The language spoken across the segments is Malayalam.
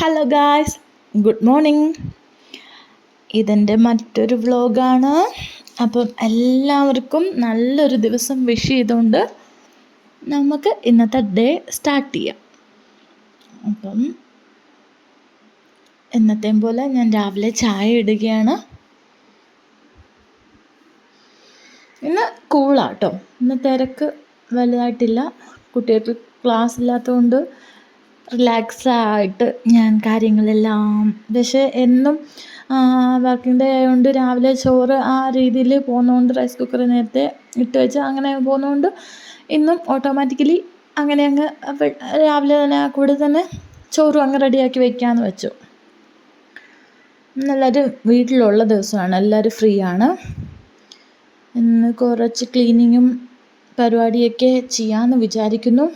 ഹലോ ഗായ്സ് ഗുഡ് മോർണിംഗ് ഇതെന്റെ മറ്റൊരു വ്ലോഗാണ് അപ്പം എല്ലാവർക്കും നല്ലൊരു ദിവസം വിഷ് ചെയ്തുകൊണ്ട് നമുക്ക് ഇന്നത്തെ ഡേ സ്റ്റാർട്ട് ചെയ്യാം. അപ്പം എന്നത്തെയും പോലെ ഞാൻ രാവിലെ ചായ ഇടുകയാണ്. ഇന്ന് കൂളാട്ടോ ഇന്ന് തിരക്ക് വലുതായിട്ടില്ല. കുട്ടികൾക്ക് ക്ലാസ് ഇല്ലാത്തതുകൊണ്ട് റിലാക്സ് ആയിട്ട് ഞാൻ കാര്യങ്ങളെല്ലാം പക്ഷേ എന്നും വർക്കിംഗ് ഡേ ആയതുകൊണ്ട് രാവിലെ ചോറ് ആ രീതിയിൽ പോകുന്നതുകൊണ്ട് റൈസ് കുക്കർ നേരത്തെ ഇട്ട് വെച്ച് അങ്ങനെ പോകുന്നതുകൊണ്ട് ഇന്നും ഓട്ടോമാറ്റിക്കലി അങ്ങനെ അങ്ങ് രാവിലെ തന്നെ കൂടെ തന്നെ ചോറും അങ്ങ് റെഡിയാക്കി വെക്കാമെന്ന് വെച്ചു. എല്ലാവരും വീട്ടിലുള്ള ദിവസമാണ് എല്ലാവരും ഫ്രീ ആണ് ഇന്ന് കുറച്ച് ക്ലീനിങ്ങും പരിപാടിയൊക്കെ ചെയ്യാമെന്ന് വിചാരിക്കുന്നു.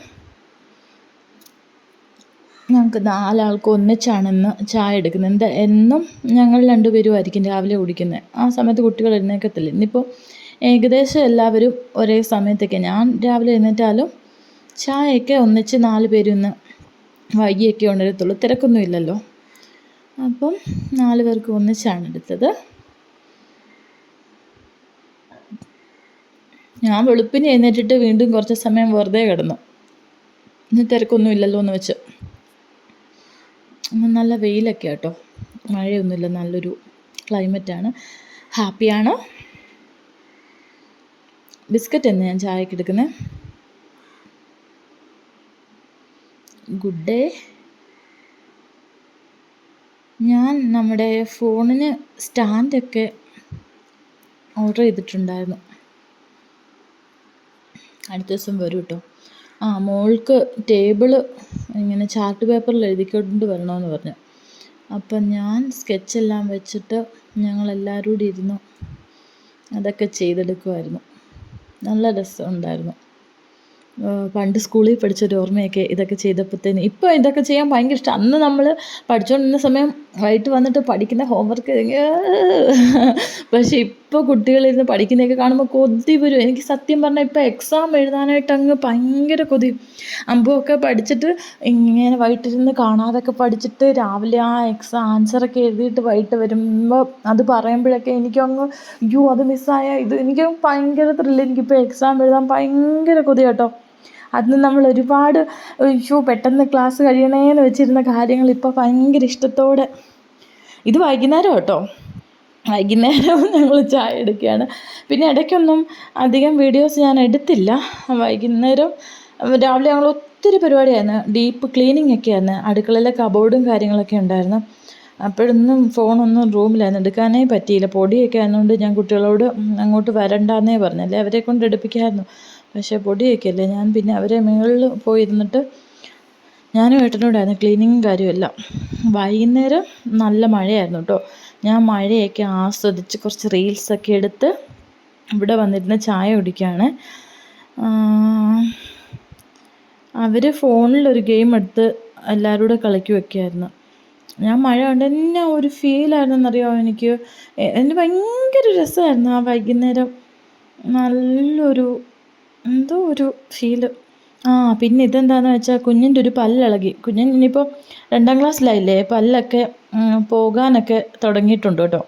ഞങ്ങൾക്ക് നാലാൾക്കും ഒന്നിച്ചാണ് ഇന്ന് ചായ എടുക്കുന്നത് എന്താ എന്നും ഞങ്ങൾ രണ്ടുപേരും ആയിരിക്കും രാവിലെ കുടിക്കുന്നത്. ആ സമയത്ത് കുട്ടികൾ എഴുന്നേൽക്കത്തില്ല. ഇന്നിപ്പോൾ ഏകദേശം എല്ലാവരും ഒരേ സമയത്തൊക്കെ. ഞാൻ രാവിലെ എഴുന്നേറ്റാലും ചായയൊക്കെ ഒന്നിച്ച് നാല് പേരും ഇന്ന് വൈകിയൊക്കെ ഉണരത്തുള്ളൂ. തിരക്കൊന്നും ഇല്ലല്ലോ. അപ്പം നാല് പേർക്ക് ഒന്നിച്ചാണ് എടുത്തത്. ഞാൻ വെളുപ്പിന് എഴുന്നേറ്റിട്ട് വീണ്ടും കുറച്ച് സമയം വെറുതെ കിടന്നു. ഇന്ന് തിരക്കൊന്നും ഇല്ലല്ലോ എന്ന് വെച്ച്. നല്ല വെയിലൊക്കെ കേട്ടോ മഴയൊന്നുമില്ല നല്ലൊരു ക്ലൈമറ്റാണ്. ഹാപ്പിയാണ്? ബിസ്ക്കറ്റ് എന്ന് ഞാൻ ചായക്ക് എടുക്കുന്നത് ഗുഡ് ഡേ ഞാൻ നമ്മുടെ ഫോണിന് സ്റ്റാൻഡൊക്കെ ഓർഡർ ചെയ്തിട്ടുണ്ടായിരുന്നു. അടുത്ത ദിവസം വരും കേട്ടോ ആ മോൾക്ക് ടേബിൾ ഇങ്ങനെ ചാർട്ട് പേപ്പറിൽ എഴുതിക്കൊണ്ട് വരണമെന്ന് പറഞ്ഞു. അപ്പം ഞാൻ സ്കെച്ചെല്ലാം വെച്ചിട്ട് ഞങ്ങളെല്ലാവരും കൂടി ഇരുന്നു. അതൊക്കെ ചെയ്തെടുക്കുമായിരുന്നു. നല്ല രസമുണ്ടായിരുന്നു. പണ്ട് സ്കൂളിൽ പഠിച്ചൊരു ഓർമ്മയൊക്കെ ഇതൊക്കെ ചെയ്തപ്പോഴത്തേന്. ഇപ്പോൾ ഇതൊക്കെ ചെയ്യാൻ ഭയങ്കര ഇഷ്ടം. അന്ന് നമ്മൾ പഠിച്ചുകൊണ്ടിരുന്ന സമയം വൈകിട്ട് വന്നിട്ട് പഠിക്കുന്ന ഹോംവർക്ക് പക്ഷേ ഇപ്പോൾ കുട്ടികളിരുന്ന് പഠിക്കുന്നതൊക്കെ കാണുമ്പോൾ കൊതി വരും. എനിക്ക് സത്യം പറഞ്ഞാൽ ഇപ്പോൾ എക്സാം എഴുതാനായിട്ട് അങ്ങ് ഭയങ്കര കൊതി. അമ്പൊക്കെ പഠിച്ചിട്ട് ഇങ്ങനെ വൈകിട്ടിരുന്ന് കാണാതൊക്കെ പഠിച്ചിട്ട് രാവിലെ ആ എക്സാം ആൻസറൊക്കെ എഴുതിയിട്ട് വൈകിട്ട് വരുമ്പോൾ അത് പറയുമ്പോഴൊക്കെ എനിക്കങ്ങ് അയ്യോ അത് മിസ്സായ ഇത് എനിക്ക് ഭയങ്കര ത്രില്ല് എനിക്കിപ്പോൾ എക്സാം എഴുതാൻ ഭയങ്കര കൊതി കേട്ടോ. അന്ന് നമ്മൾ ഒരുപാട് അയ്യോ പെട്ടെന്ന് ക്ലാസ് കഴിയണേന്ന് വെച്ചിരുന്ന കാര്യങ്ങൾ ഇപ്പോൾ ഭയങ്കര ഇഷ്ടത്തോടെ. ഇത് വൈകുന്നേരം കേട്ടോ. വൈകുന്നേരം ഞങ്ങൾ ചായ എടുക്കുകയാണ്. പിന്നെ ഇടയ്ക്കൊന്നും അധികം വീഡിയോസ് ഞാൻ എടുത്തില്ല. വൈകുന്നേരം രാവിലെ ഞങ്ങൾ ഒത്തിരി പരിപാടിയായിരുന്നു. ഡീപ്പ് ക്ലീനിങ് ഒക്കെ ആയിരുന്നു അടുക്കളയിലെ കബോർഡും കാര്യങ്ങളൊക്കെ ഉണ്ടായിരുന്നു. അപ്പോഴൊന്നും ഫോണൊന്നും റൂമിലായിരുന്നു. എടുക്കാനേ പറ്റിയില്ല. പൊടിയൊക്കെ ആയതുകൊണ്ട് ഞാൻ കുട്ടികളോട് അങ്ങോട്ട് വരണ്ടെന്നേ പറഞ്ഞല്ലേ? അവരെ കൊണ്ട് എടുപ്പിക്കാമായിരുന്നു പക്ഷേ പൊടിയൊക്കെ അല്ലേ ഞാൻ പിന്നെ അവരെ മുകളിൽ പോയിരുന്നിട്ട് ഞാനും ഏട്ടനോടായിരുന്നു ക്ലീനിങ്ങും കാര്യമെല്ലാം വൈകുന്നേരം നല്ല മഴയായിരുന്നു കേട്ടോ. ഞാൻ മഴയൊക്കെ ആസ്വദിച്ച് കുറച്ച് റീൽസൊക്കെ എടുത്ത് ഇവിടെ വന്നിരുന്ന് ചായ കുടിക്കുകയാണ് അവർ ഒരു ഗെയിം എടുത്ത് എല്ലാവരും കൂടെ കളിക്കുകയൊക്കെയായിരുന്നു ഞാൻ മഴ കൊണ്ട് എന്നെ ഒരു ഫീലായിരുന്നെന്നറിയാമോ എനിക്ക്? എനിക്ക് ഭയങ്കര രസമായിരുന്നു ആ വൈകുന്നേരം. നല്ലൊരു എന്തോ ഒരു ഫീൽ ആ പിന്നെ ഇതെന്താണെന്ന് വെച്ചാൽ കുഞ്ഞിന്റെ ഒരു പല്ലിളകി കുഞ്ഞിന് ഇനിയിപ്പോൾ രണ്ടാം ക്ലാസ്സിലായില്ലേ? പല്ലൊക്കെ പോകാനൊക്കെ തുടങ്ങിയിട്ടുണ്ട് കേട്ടോ.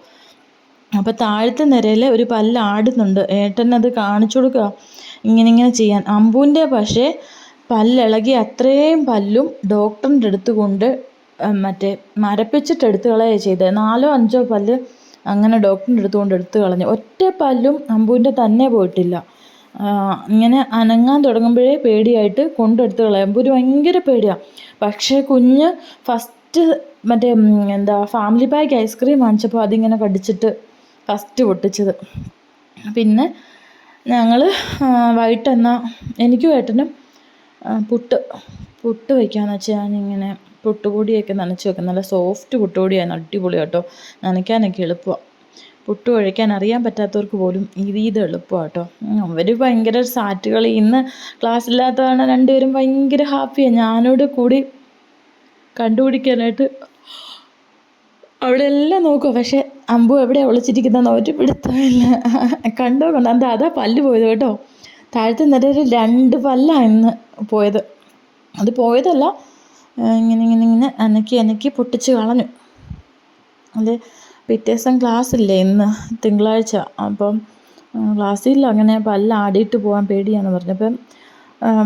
അപ്പോൾ താഴത്തെ നിരയിൽ ഒരു പല്ല് ആടുന്നുണ്ട്. ഏട്ടൻ അത് കാണിച്ചു കൊടുക്കുക. ഇങ്ങനെ ഇങ്ങനെ ചെയ്യാൻ. അമ്പുവിന്റെ പക്ഷേ പല്ലിളകി അത്രയും പല്ലും ഡോക്ടറിന്റെ അടുത്ത് കൊണ്ട് മറ്റേ മരപ്പിച്ചിട്ട് എടുത്തു കളയുക ചെയ്തത് നാലോ അഞ്ചോ പല്ല് അങ്ങനെ ഡോക്ടറിന്റെ അടുത്ത് കൊണ്ട് എടുത്ത് കളഞ്ഞു. ഒറ്റ പല്ലും അമ്പുവിന്റെ തന്നെ പോയിട്ടില്ല. ഇങ്ങനെ അനങ്ങാൻ തുടങ്ങുമ്പോഴേ പേടിയായിട്ട് കൊണ്ടെടുത്ത് കളയും. ഒരു ഭയങ്കര പേടിയാണ് പക്ഷേ കുഞ്ഞ് ഫസ്റ്റ് മറ്റേ എന്താ ഫാമിലി പാക്ക് ഐസ്ക്രീം വാങ്ങിച്ചപ്പോൾ അതിങ്ങനെ കടിച്ചിട്ട് ഫസ്റ്റ് പൊട്ടിച്ചത്. പിന്നെ ഞങ്ങൾ വൈകിട്ടെന്നാൽ എനിക്കും ഏട്ടനും പുട്ട് പുട്ട് വയ്ക്കാമെന്ന് വെച്ചാൽ ഞാനിങ്ങനെ പുട്ടുപൊടിയൊക്കെ നനച്ച് വെക്കും. നല്ല സോഫ്റ്റ് പുട്ടുപൊടിയാണ് അടിപൊളി കേട്ടോ നനയ്ക്കാനൊക്കെ എളുപ്പമാണ് പുട്ട് കഴിക്കാൻ അറിയാൻ പറ്റാത്തവർക്ക് പോലും ഇത് ഇത് എളുപ്പമാണ് കേട്ടോ അവർ ഭയങ്കര സാറ്റുകൾ ഇന്ന് ക്ലാസ് ഇല്ലാത്തതാണ് രണ്ടുപേരും ഭയങ്കര ഹാപ്പിയാണ് ഞാനോട് കൂടി കണ്ടുപിടിക്കാനായിട്ട് അവിടെ എല്ലാം നോക്കുക പക്ഷെ അമ്പു എവിടെ ഒളിച്ചിരിക്കുന്നതെന്ന് ഒരു പിടുത്തമില്ല കണ്ടോ? കണ്ടോ? എന്താ അതാ പല്ല് പോയത് കേട്ടോ. താഴത്തെ നിരയിൽ രണ്ട് പല്ലാണ് ഇന്ന് പോയത്. അത് പോയതല്ല. ഇങ്ങനെ ഇങ്ങനെ ഇങ്ങനെ അനക്കി അനക്കി പൊട്ടിച്ച് കളഞ്ഞു. അത് പിറ്റേ ദിവസം ക്ലാസ്സില്ലേ ഇന്ന്? തിങ്കളാഴ്ച. അപ്പം ക്ലാസ്സിൽ അങ്ങനെ പല്ല ആടിയിട്ട് പോകാൻ പേടിയാണെന്ന് പറഞ്ഞപ്പം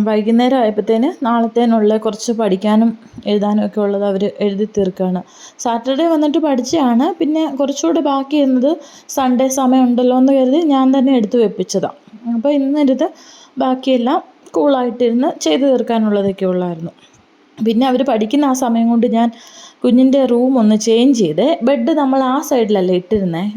വൈകുന്നേരം ആയപ്പോഴത്തേന് നാളത്തേനുള്ള കുറച്ച് പഠിക്കാനും എഴുതാനും ഒക്കെ ഉള്ളത് അവർ എഴുതി തീർക്കുകയാണ് സാറ്റർഡേ വന്നിട്ട് പഠിച്ചതാണ് പിന്നെ കുറച്ചുകൂടെ ബാക്കി ഇരുന്നത് സൺഡേ സമയം ഉണ്ടല്ലോ എന്ന് കരുതി ഞാൻ തന്നെ എടുത്തു വെപ്പിച്ചതാണ് അപ്പോൾ ഇന്നിരുത് ബാക്കിയെല്ലാം കൂളായിട്ടിരുന്ന് ചെയ്തു തീർക്കാനുള്ളതൊക്കെ ഉള്ളായിരുന്നു. പിന്നെ അവർ പഠിക്കുന്ന ആ സമയം കൊണ്ട് ഞാൻ കുഞ്ഞിന്റെ റൂം ഒന്ന് ചേഞ്ച് ചെയ്ത് ബെഡ് നമ്മൾ ആ സൈഡിലല്ലേ ഇട്ടിരുന്നത്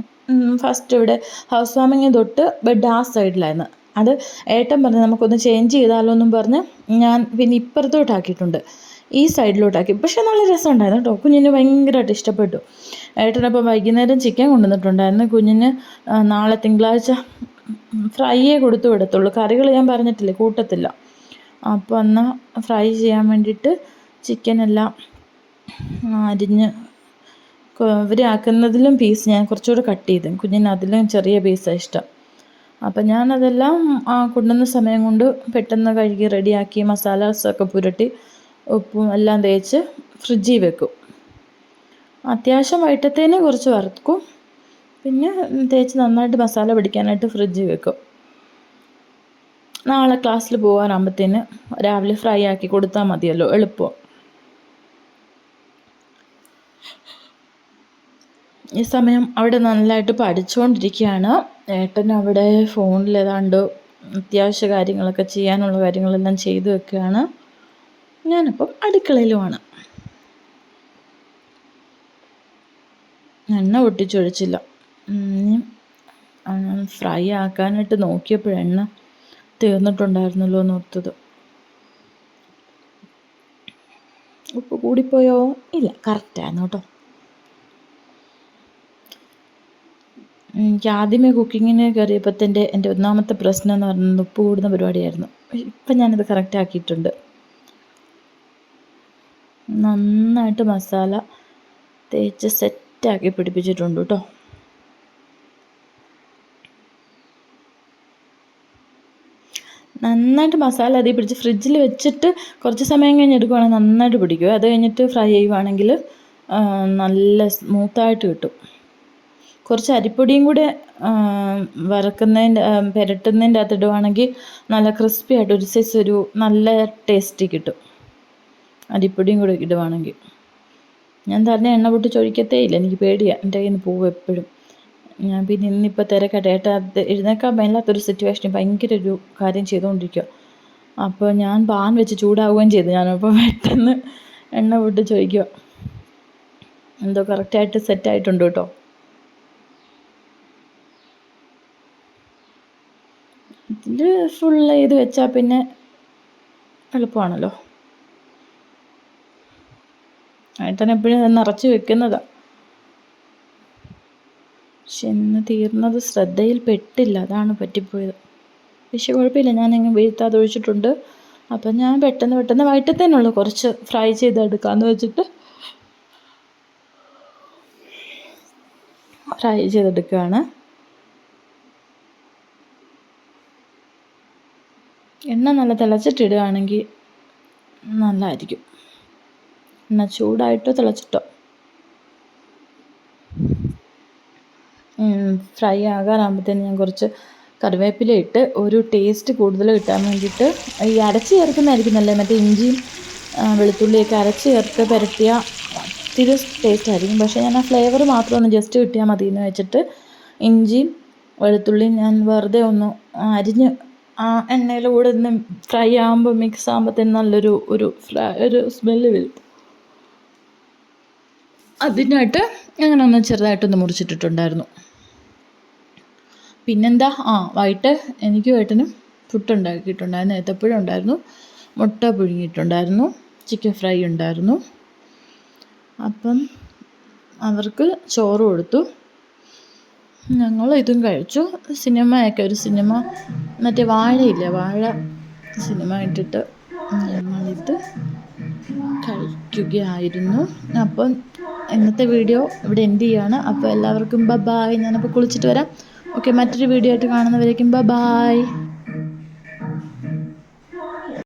ഫസ്റ്റ് ഇവിടെ ഹൗസ് വാമിങ് തൊട്ട് ബെഡ് ആ സൈഡിലായിരുന്നു അത് ഏട്ടൻ പറഞ്ഞ് നമുക്കൊന്ന് ചേഞ്ച് ചെയ്താലോ എന്നും പറഞ്ഞ് ഞാൻ പിന്നെ ഇപ്പുറത്തോട്ടാക്കിയിട്ടുണ്ട്. ഈ സൈഡിലോട്ടാക്കി പക്ഷേ നല്ല രസമുണ്ടായിരുന്നു കേട്ടോ. കുഞ്ഞിന് ഭയങ്കരമായിട്ട് ഇഷ്ടപ്പെട്ടു. ഏട്ടനപ്പം വൈകുന്നേരം ചിക്കൻ കൊണ്ടുവന്നിട്ടുണ്ടായിരുന്നു. കുഞ്ഞിന് നാളെ തിങ്കളാഴ്ച ഫ്രൈയേ കൊടുത്തു വിടത്തുള്ളൂ. കറികൾ ഞാൻ പറഞ്ഞിട്ടില്ലേ കൂട്ടത്തില്ല. അപ്പോൾ എന്നാൽ ഫ്രൈ ചെയ്യാൻ വേണ്ടിയിട്ട് ചിക്കനെല്ലാം അരിഞ്ഞ് ഇവരാക്കുന്നതിലും പീസ് ഞാൻ കുറച്ചുകൂടെ കട്ട് ചെയ്തു. കുഞ്ഞിന് അതിലും ചെറിയ പീസാണ് ഇഷ്ടം. അപ്പം ഞാനതെല്ലാം കൊണ്ടുവന്ന സമയം കൊണ്ട് പെട്ടെന്ന് കഴുകി റെഡിയാക്കി മസാലാസൊക്കെ പുരട്ടി ഉപ്പും എല്ലാം തേച്ച് ഫ്രിഡ്ജിൽ വെക്കും. അത്യാവശ്യം വൈകിട്ടത്തേന് കുറച്ച് വറുക്കും. പിന്നെ തേച്ച് നന്നായിട്ട് മസാല പിടിക്കാനായിട്ട് ഫ്രിഡ്ജിൽ വെക്കും. നാളെ ക്ലാസ്സിൽ പോകാനാകുമ്പത്തേന് രാവിലെ ഫ്രൈ ആക്കി കൊടുത്താൽ മതിയല്ലോ എളുപ്പം. ഈ സമയം അവിടെ നല്ലതായിട്ട് പഠിച്ചുകൊണ്ടിരിക്കുകയാണ് ഏട്ടൻ അവിടെ ഫോണിൽ ഏതാണ്ട് അത്യാവശ്യ കാര്യങ്ങളൊക്കെ ചെയ്യാനുള്ള കാര്യങ്ങളെല്ലാം ചെയ്തു വെക്കുകയാണ്. ഞാനിപ്പം അടുക്കളയിലുമാണ്. എണ്ണ പൊട്ടിച്ചൊഴിച്ചില്ല. ഫ്രൈ ആക്കാനായിട്ട് നോക്കിയപ്പോൾ എണ്ണ തീർന്നിട്ടുണ്ടായിരുന്നല്ലോ എന്ന് ഉപ്പ് കൂടിപ്പോയോ? ഇല്ല കറക്റ്റായിരുന്നു കേട്ടോ. എനിക്ക് ആദ്യമേ കുക്കിങ്ങിന് കയറിയപ്പോഴത്തെ എന്റെ ഒന്നാമത്തെ പ്രശ്നം എന്ന് പറയുന്നത് ഉപ്പ് കൂടുന്ന പരിപാടിയായിരുന്നു. ഇപ്പം ഞാനത് കറക്റ്റ് ആക്കിയിട്ടുണ്ട്. നന്നായിട്ട് മസാല തേച്ച് സെറ്റാക്കി പിടിപ്പിച്ചിട്ടുണ്ട് കേട്ടോ. നന്നായിട്ട് മസാല അതിൽ പിടിച്ച് ഫ്രിഡ്ജിൽ വെച്ചിട്ട് കുറച്ച് സമയം കഴിഞ്ഞ് എടുക്കുവാണെങ്കിൽ നന്നായിട്ട് പിടിക്കും. അത് കഴിഞ്ഞിട്ട് ഫ്രൈ ചെയ്യുവാണെങ്കിൽ നല്ല സ്മൂത്തായിട്ട് കിട്ടും. കുറച്ച് അരിപ്പൊടിയും കൂടെ വറക്കുന്നതിന്റെ പുരട്ടുന്നതിന്റെ അകത്ത് ഇടുവാണെങ്കിൽ നല്ല ക്രിസ്പി ആയിട്ട് ഒരു സൈസ് ഒരു നല്ല ടേസ്റ്റി കിട്ടും. അരിപ്പൊടിയും കൂടെ ഇടുവാണെങ്കിൽ. ഞാൻ തന്നെ എണ്ണ പൊട്ടി ചൊഴിക്കത്തേ ഇല്ല എനിക്ക് പേടിയാണ് എന്റെ കയ്യിൽ നിന്ന് പോവും എപ്പോഴും. പിന്നെ ഇന്നിപ്പോൾ തിരക്കട്ടെ. ഏട്ടാ അത് എഴുന്നേക്കാൻ മേലാത്തൊരു സിറ്റുവേഷൻ ഭയങ്കര ഒരു കാര്യം ചെയ്തുകൊണ്ടിരിക്കുക അപ്പോൾ ഞാൻ പാൻ വെച്ച് ചൂടാവുകയും ചെയ്തു. ഞാനപ്പോൾ പെട്ടെന്ന് എണ്ണ വിട്ട് ചോദിക്കുക എന്തോ കറക്റ്റായിട്ട് സെറ്റായിട്ടുണ്ട് കേട്ടോ. ഇതിൽ ഫുൾ ചെയ്ത് വെച്ചാൽ പിന്നെ എളുപ്പമാണല്ലോ. ഏട്ടൻ എപ്പോഴും നിറച്ച് വെക്കുന്നതാണ് ഇന്ന് തീർന്നത് ശ്രദ്ധയിൽ പെട്ടില്ല അതാണ് പറ്റിപ്പോയത്. പക്ഷെ കുഴപ്പമില്ല. ഞാൻ ഇങ്ങനെ വീഴ്ത്താതെ ഒഴിച്ചിട്ടുണ്ട് അപ്പം ഞാൻ പെട്ടെന്ന് പെട്ടെന്ന് വൈകിട്ടത്തേനുള്ളൂ കുറച്ച് ഫ്രൈ ചെയ്തെടുക്കാമെന്ന് വെച്ചിട്ട് ഫ്രൈ ചെയ്തെടുക്കുകയാണ്. എണ്ണ നല്ല തിളച്ചിട്ടിടുകയാണെങ്കിൽ നല്ലതായിരിക്കും എണ്ണ ചൂടായിട്ടോ തിളച്ചിട്ടോ? ഫ്രൈ ആകാറാകുമ്പോഴത്തേന് ഞാൻ കുറച്ച് കറിവേപ്പില ഇട്ട് ഒരു ടേസ്റ്റ് കൂടുതൽ കിട്ടാൻ വേണ്ടിയിട്ട് ഈ അരച്ച് ചേർക്കുന്നതായിരിക്കും നല്ലത്. മറ്റേ ഇഞ്ചിയും വെളുത്തുള്ളിയൊക്കെ അരച്ച് ചേർത്ത് പുരട്ടിയ ഒത്തിരി ടേസ്റ്റ് ആയിരിക്കും. പക്ഷേ ഞാൻ ആ ഫ്ലേവർ മാത്രം ഒന്ന് ജസ്റ്റ് കിട്ടിയാൽ മതി എന്ന് വെച്ചിട്ട് ഇഞ്ചിയും വെളുത്തുള്ളിയും ഞാൻ വെറുതെ ഒന്ന് അരിഞ്ഞ് ആ എണ്ണയിൽ കൂടെ ഒന്ന് ഫ്രൈ ആകുമ്പോൾ മിക്സ് ആകുമ്പോഴത്തേന് നല്ലൊരു ഒരു ഒരു സ്മെല്ല് വരും. അതിനായിട്ട് അങ്ങനെ ഒന്ന് ചെറുതായിട്ടൊന്ന് മുറിച്ചിട്ടിട്ടുണ്ടായിരുന്നു. പിന്നെന്താ? ആ വൈകിട്ട് എനിക്കും ഏട്ടനും പുട്ടുണ്ടാക്കിയിട്ടുണ്ടായിരുന്നു ഏത്തപ്പഴം ഉണ്ടായിരുന്നു മുട്ട പുഴുങ്ങിയിട്ടുണ്ടായിരുന്നു ചിക്കൻ ഫ്രൈ ഉണ്ടായിരുന്നു. അപ്പം അവർക്ക് ചോറ് കൊടുത്തു. ഞങ്ങൾ ഇതും കഴിച്ചു. സിനിമയൊക്കെ ഒരു സിനിമ മറ്റേ വാഴയില്ലേ വാഴ സിനിമ ഇട്ടിട്ട് ഞങ്ങളിത് കഴിക്കുകയായിരുന്നു. അപ്പം ഇന്നത്തെ വീഡിയോ ഇവിടെ എൻഡ് ചെയ്യാണ്. അപ്പോൾ എല്ലാവർക്കും ബ ബായ് ഞാനപ്പോൾ കുളിച്ചിട്ട് വരാം. ഓക്കെ മറ്റൊരു വീഡിയോ ആയിട്ട് കാണുന്നവരേക്കും ബൈ